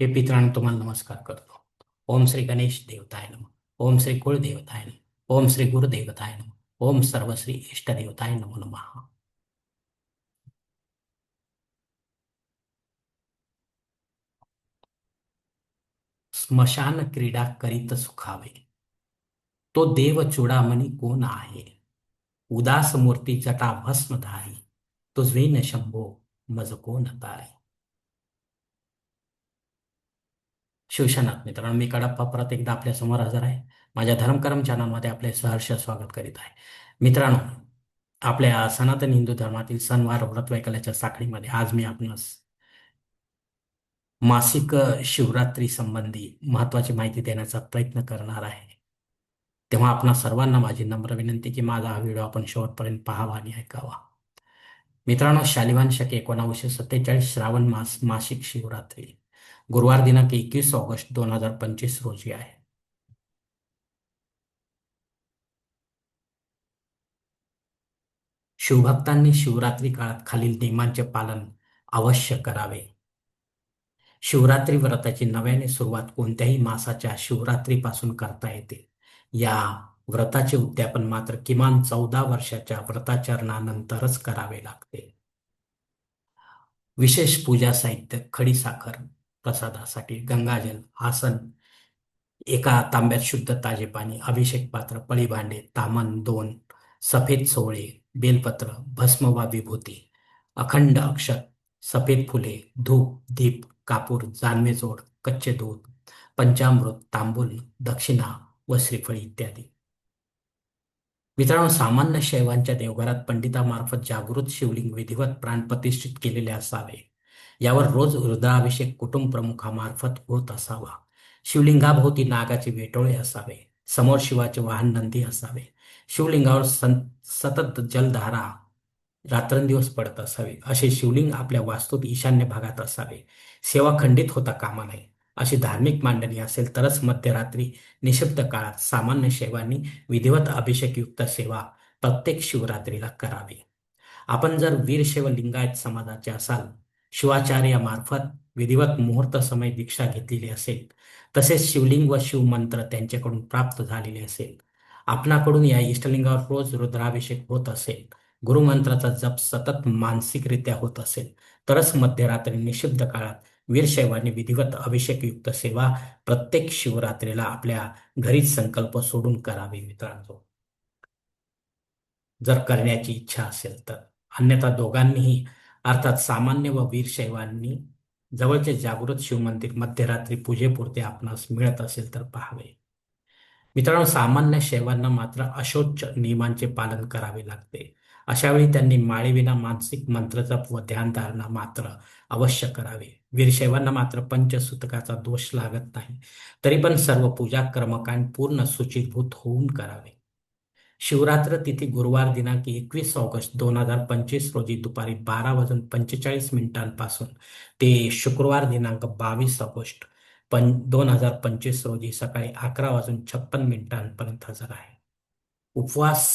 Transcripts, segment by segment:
हे पितरांनो तुम्हाला नमस्कार करतो. ओम श्री गणेश देवताय नम. ओम श्री कुळदेवताय नम. ओम श्री गुरुदेवताय नम. ओम सर्वश्री इष्टदेवताय नमो नम. स्मशान क्रीडा करीत सुखावे. तो देव चुडामणी कोण आहे? उदास मूर्ती जटा भस्मधारी तुझे न शंभो मज कोण तारी? शिवशनाथ मित्रांनो मी कडप्पा परत एकदा आपल्यासमोर हजर आहे. माझ्या धर्मकरम चॅनलमध्ये आपले सहर्ष स्वागत करीत आहे. मित्रांनो आपल्या सनातन हिंदू धर्मातील सणवार व्रत वैकल्याच्या साखळीमध्ये आज मी आपणास मासिक शिवरात्री संबंधी महत्वाची माहिती देण्याचा प्रयत्न करणार आहे. तेव्हा आपणा सर्वांना माझी नम्र विनंती की माझा हा व्हिडिओ आपण शेवटपर्यंत पाहावा आणि ऐकावा. मित्रांनो शालिवान शके एकोणावीसशे सत्तेचाळीस श्रावण मास मासिक शिवरात्री. गुरुवार दिनांक एकवीस ऑगस्ट दोन हजार पंचवीस रोजी आहे. शिवभक्तांनी शिवरात्री काळात खालील नियमांचे पालन अवश्य करावे. शिवरात्री व्रताची नव्याने सुरुवात कोणत्याही मासाच्या शिवरात्रीपासून करता येते. या व्रताचे उद्यापन मात्र किमान चौदा वर्षाच्या व्रताचरणानंतरच करावे लागते. विशेष पूजा साहित्य खडी साखर प्रसादासाठी गंगाजल आसन एका तांब्यात शुद्ध ताजे पाणी अभिषेक पात्र पळीभांडे तामन दोन सफेद सोळे बेलपत्र भस्म वा विभूती अखंड अक्षत सफेद फुले धूप दीप कापूर जानवे जोड कच्चे दूध पंचामृत तांबूल दक्षिणा व श्रीफळ इत्यादी. मित्रांनो सामान्य शैवांच्या देवघरात पंडितामार्फत जागृत शिवलिंग विधिवत प्राण प्रतिष्ठित केलेले असावे. यावर रोज रुद्राभिषेक कुटुंब प्रमुखामार्फत होत असावा. शिवलिंगाभोवती नागाचे वेटोळे असावे. समोर शिवाचे वाहन नंदी असावे. शिवलिंगावर सतत जलधारा रात्रंदिवस पडत असावे. असे शिवलिंग आपल्या वास्तूत ईशान्य भागात असावे. सेवा खंडित होता कामा नये. अशी धार्मिक मांडणी असेल तरच मध्यरात्री निशब्द काळात सामान्य सेवांनी विधिवत अभिषेकयुक्त सेवा प्रत्येक शिवरात्रीला करावी. आपण जर वीरशैव लिंगायत समाजाचे असाल शिवाचार्यामार्फत विधिवत मुहूर्त समय दीक्षा घेतलेली असेल. तसेच शिवलिंग व शिवमंत्र त्यांच्याकडून प्राप्त झालेले असेल. आपणाकडून या इष्टलिंगावर रोज रुद्राभिषेक होत असेल. गुरुमंत्राचा जप सतत मानसिकरित्या होत असेल. तरच मध्यरात्री निषिद्ध काळात वीरशैवाने विधिवत अभिषेकयुक्त सेवा प्रत्येक शिवरात्रीला आपल्या घरीच संकल्प सोडून करावी मित्रांनो. जर करण्याची इच्छा असेल तर. अन्यथा दोघांनीही अर्थात सामान्य व वीरशैवांनी जवळचे जागृत शिवमंदिर मध्यरात्री पूजेपुरते आपणास मिळत असेल तर पाहावे. मित्रांनो सामान्य शैवांना मात्र अशोच नियमांचे पालन करावे लागते. अशावेळी त्यांनी माळीविना मानसिक मंत्रजप व ध्यानधारणा मात्र अवश्य करावे. वीरशैवांना मात्र पंचसूतकाचा दोष लागत नाही. तरी पण सर्व पूजा कर्मकांड पूर्ण सूचीभूत होऊन करावे. शिवरात्र तिथी गुरुवार दिनांक एकवीस ऑगस्ट दोन हजार पंचवीस रोजी दुपारी बारा वाजून पंचेचाळीस मिनिटांपासून ते शुक्रवार दिनांक बावीस ऑगस्ट पं दोन हजार पंचवीस रोजी सकाळी अकरा वाजून छप्पन मिनिटांपर्यंत हजर आहे. उपवास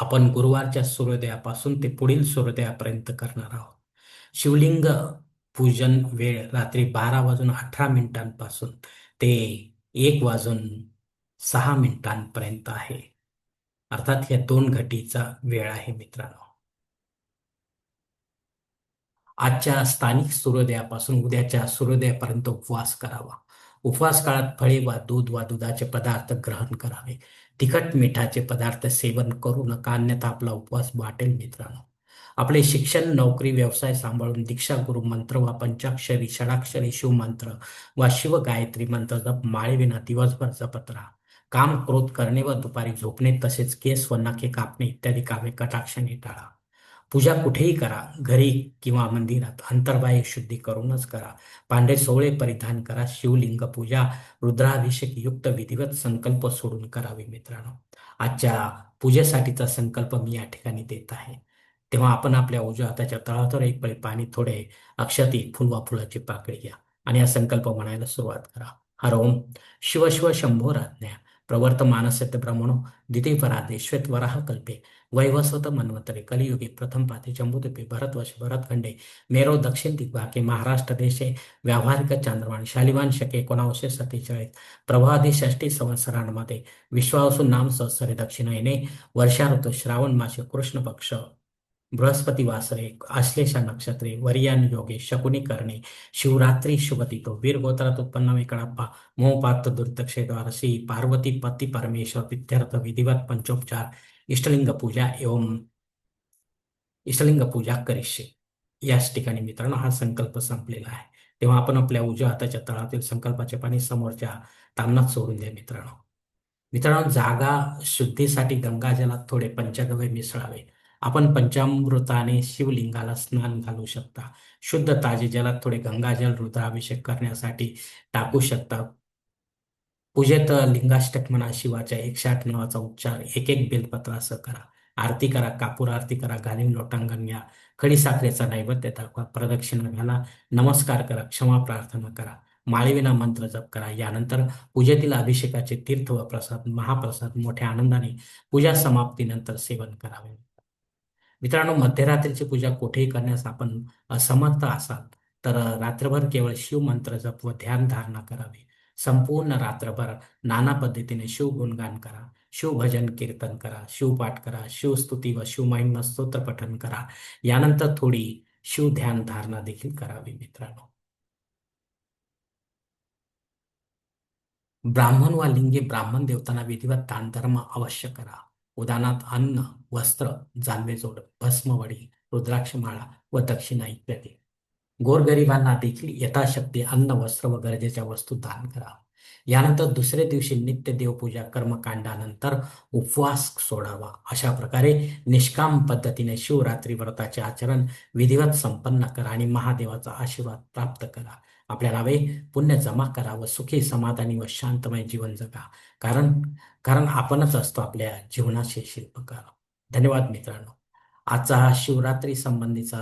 आपण गुरुवारच्या सूर्योदयापासून ते पुढील सूर्योदयापर्यंत करणार आहोत. शिवलिंग पूजन वेळ रात्री बारा वाजून अठरा मिनिटांपासून ते एक वाजून सहा मिनिटांपर्यंत आहे. अर्थात या दोन घटीचा वेळ आहे मित्रांनो. आजच्या स्थानिक सूर्योदयापासून उद्याच्या सूर्योदयापर्यंत उपवास करावा. उपवास काळात फळे वा दूध वा दुधाचे पदार्थ ग्रहण करावे. तिखट मिठाचे पदार्थ सेवन करू नका अन्यथा आपला उपवास वाटेल मित्रांनो. आपले शिक्षण नोकरी व्यवसाय सांभाळून दीक्षा गुरु मंत्र वा पंचाक्षरी षडाक्षरी शिवमंत्र वा शिव गायत्री मंत्र जप माळेविना दिवसभर जपत राहा. काम क्रोध करणे व दुपारी झोपणे तसेच केस व नाके कापणे इत्यादी कामे कटाक्षाने टाळा. पूजा कुठेही करा घरी किंवा मंदिरात. अंतर्बाह्य शुद्धी करूनच करा. पांढरे सोळे परिधान करा. शिवलिंग पूजा रुद्राभिषेक युक्त विधिवत संकल्प सोडून करावे मित्रांनो. आजच्या पूजेसाठीचा संकल्प मी या ठिकाणी देत आहे. तेव्हा आपण आपल्या उजव्या हाताच्या तळावर एक पळी पाणी थोडे अक्षती फुलवा फुलाची पाकळी घ्या आणि हा संकल्प म्हणायला सुरुवात करा. हर ओम. शिव शिव शंभो राज्ञा. प्रवर्तमानस्य ब्रह्मणो द्वितीयपराधे श्वेतवराः कल्पे। वैवस्वत मन्वतरे कलियुगे प्रथम पाते जम्बूद्वीपे भरतवर्ष भरतखंडे मेरो दक्षिण दिग्भागे महाराष्ट्र देशे व्यावहारिक चांद्रमान शालिवान शके कोणावशे सत्तेचाळीस। प्रभादी षष्टी संवत्सरांमध्ये विश्वावसु नाम संवत्सरे दक्षिणेने वर्षा ऋतू श्रावण मासे कृष्ण पक्ष बृहस्पती वासरे आश्लेषा नक्षत्रे वरियान योगे शकुनी करणे शिवरात्री शुभतितो वीर गोत्रात उत्पन्न वेकडाप्पा मोहपात्र दुर्दक्षेद्वार श्री पार्वती पती परमेश्वर विद्यार्थ विधिवत पंचोपचार इष्टलिंग पूजा एवं इष्टलिंग पूजा करिष्ये. याच ठिकाणी मित्रांनो हा संकल्प संपलेला आहे. तेव्हा आपण आपल्या उजव्या हाताच्या तळातील संकल्पाचे पाणी समोरच्या तामनात सोडून द्या मित्रांनो. मित्रांनो जागा शुद्धीसाठी गंगाजलात थोडे पंचगव्य मिसळावे. आपण पंचामृताने शिवलिंगाला स्नान घालू शकता. शुद्ध ताजे जलात थोडे गंगाजल रुद्राभिषेक करण्यासाठी टाकू शकता. पूजेत लिंगाष्टक म्हणा शिवाच्या एकशे आठ नावाचा उच्चार एक एक बेलपत्रासह करा. आरती करा कापूर आरती करा घालीन लोटांगण घ्या खडी साखरेचा नैवेद्य दाखवा प्रदक्षिणा घाला नमस्कार करा क्षमा प्रार्थना करा. माळीविना मंत्र जप करा. यानंतर पूजेतील अभिषेकाचे तीर्थ व प्रसाद महाप्रसाद मोठ्या आनंदाने पूजा समाप्तीनंतर सेवन करावे. मित्रांनो मध्यरात्रीची पूजा कुठेही करण्यास आपण असमर्थ असाल तर रात्रभर केवळ शिव मंत्र जप व ध्यान धारणा करावी. संपूर्ण रात्रभर नाना पद्धतीने शिव गुणगान करा शिवभजन कीर्तन करा शिवपाठ करा शिवस्तुती व शिवमहिमा स्तोत्र पठन करा. यानंतर थोडी शिव ध्यान धारणा देखील करावी मित्रांनो. ब्राह्मण व लिंगी ब्राह्मण देवतांना विधिवत दान धर्म अवश्य करा. उदाहरणार्थ अन्न वस्त्र जानवेजोड भस्मवडी रुद्राक्षमाळा व दक्षिणा इत्यादी. गोरगरिबांना देखील यथाशक्ती अन्न वस्त्र व गरजेच्या वस्तू दान करा. यानंतर दुसऱ्या दिवशी नित्य देवपूजा कर्मकांडानंतर उपवास सोडावा. अशा प्रकारे निष्काम पद्धतीने शिवरात्री व्रताचे आचरण विधिवत संपन्न करा आणि महादेवाचा आशीर्वाद प्राप्त करा. आपल्याला हवे पुण्य जमा करा व सुखी समाधानी व शांतमय जीवन जगा. कारण कारण आपणच असतो आपल्या जीवनाचे शिल्पकार धन्यवाद मित्रांनो. आजचा हा शिवरात्री संबंधीचा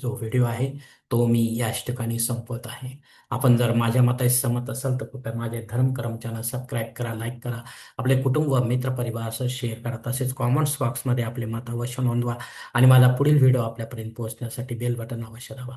जो व्हिडिओ आहे तो मी याच ठिकाणी संपवत आहे. आपण जर माझ्या मताशी सहमत असाल तर कृपया माझे धर्म चॅनल सबस्क्राईब करा लाईक करा. आपले कुटुंब व परिवार असं शेअर करा. तसेच कॉमेंट्स बॉक्समध्ये आपले मत अवश्य नोंदवा आणि माझा पुढील व्हिडिओ आपल्यापर्यंत पोहोचण्यासाठी बेल बटन अवश्य दाबा.